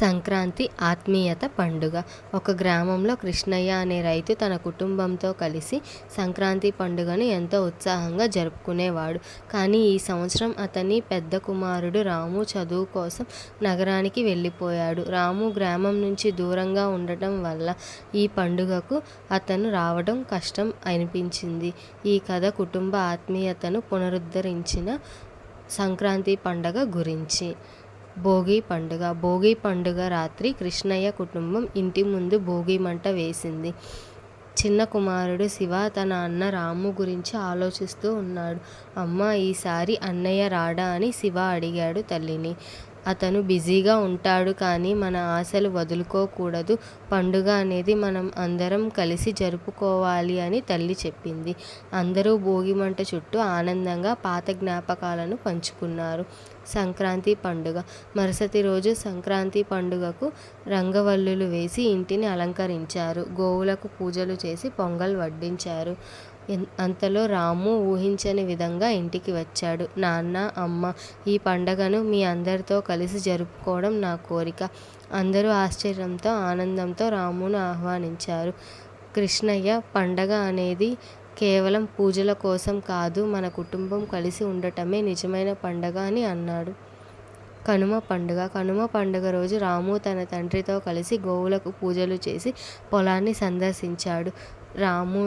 సంక్రాంతి ఆత్మీయత పండుగ. ఒక గ్రామంలో కృష్ణయ్య అనే రైతు తన కుటుంబంతో కలిసి సంక్రాంతి పండుగను ఎంతో ఉత్సాహంగా జరుపుకునేవాడు. కానీ ఈ సంవత్సరం అతని పెద్ద కుమారుడు రాము చదువు కోసం నగరానికి వెళ్ళిపోయాడు. రాము గ్రామం నుంచి దూరంగా ఉండటం వల్ల ఈ పండుగకు అతను రావడం కష్టం అనిపించింది. ఈ కథ కుటుంబ ఆత్మీయతను పునరుద్ధరించిన సంక్రాంతి పండగ గురించి. భోగి పండుగ. భోగి పండుగ రాత్రి కృష్ణయ్య కుటుంబం ఇంటి ముందు భోగి మంట వేసింది. చిన్న కుమారుడు శివ తన అన్న రాము గురించి ఆలోచిస్తూ ఉన్నాడు. అమ్మ ఈసారి అన్నయ్య రాడా అని శివ అడిగాడు తల్లిని. అతను బిజీగా ఉంటాడు కానీ మన ఆశలు వదులుకోకూడదు. పండుగ అనేది మనం అందరం కలిసి జరుపుకోవాలి అని తల్లి చెప్పింది. అందరూ భోగిమంట చుట్టూ ఆనందంగా పాత జ్ఞాపకాలను పంచుకున్నారు. సంక్రాంతి పండుగ. మరుసటి రోజు సంక్రాంతి పండుగకు రంగవల్లులు వేసి ఇంటిని అలంకరించారు. గోవులకు పూజలు చేసి పొంగల్ వడ్డించారు. అంతలో రాము ఊహించని విధంగా ఇంటికి వచ్చాడు. నాన్న అమ్మ ఈ పండగను మీ అందరితో కలిసి జరుపుకోవడం నా కోరిక. అందరూ ఆశ్చర్యంతో ఆనందంతో రామును ఆహ్వానించారు. కృష్ణయ్య పండగ అనేది కేవలం పూజల కోసం కాదు మన కుటుంబం కలిసి ఉండటమే నిజమైన పండగ అని అన్నాడు. కనుమ పండుగ. కనుమ పండుగ రోజు రాము తన తండ్రితో కలిసి గోవులకు పూజలు చేసి పొలాన్ని సందర్శించాడు. రాము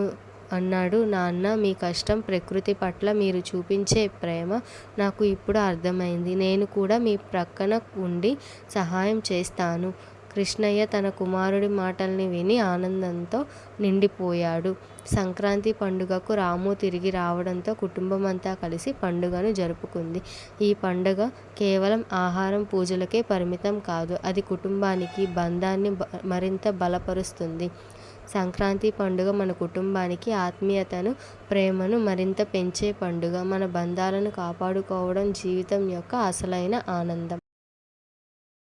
అన్నాడు నాన్న మీ కష్టం ప్రకృతి పట్ల మీరు చూపించే ప్రేమ నాకు ఇప్పుడు అర్థమైంది. నేను కూడా మీ ప్రక్కన ఉండి సహాయం చేస్తాను. కృష్ణయ్య తన కుమారుడి మాటల్ని విని ఆనందంతో నిండిపోయాడు. సంక్రాంతి పండుగకు రాము తిరిగి రావడంతో కుటుంబం అంతా కలిసి పండుగను జరుపుకుంది. ఈ పండుగ కేవలం ఆహారం పూజలకే పరిమితం కాదు అది కుటుంబానికి బంధాన్ని మరింత బలపరుస్తుంది. సంక్రాంతి పండుగ మన కుటుంబానికి ఆత్మీయతను ప్రేమను మరింత పెంచే పండుగ. మన బంధాలను కాపాడుకోవడం జీవితం యొక్క అసలైన ఆనందం.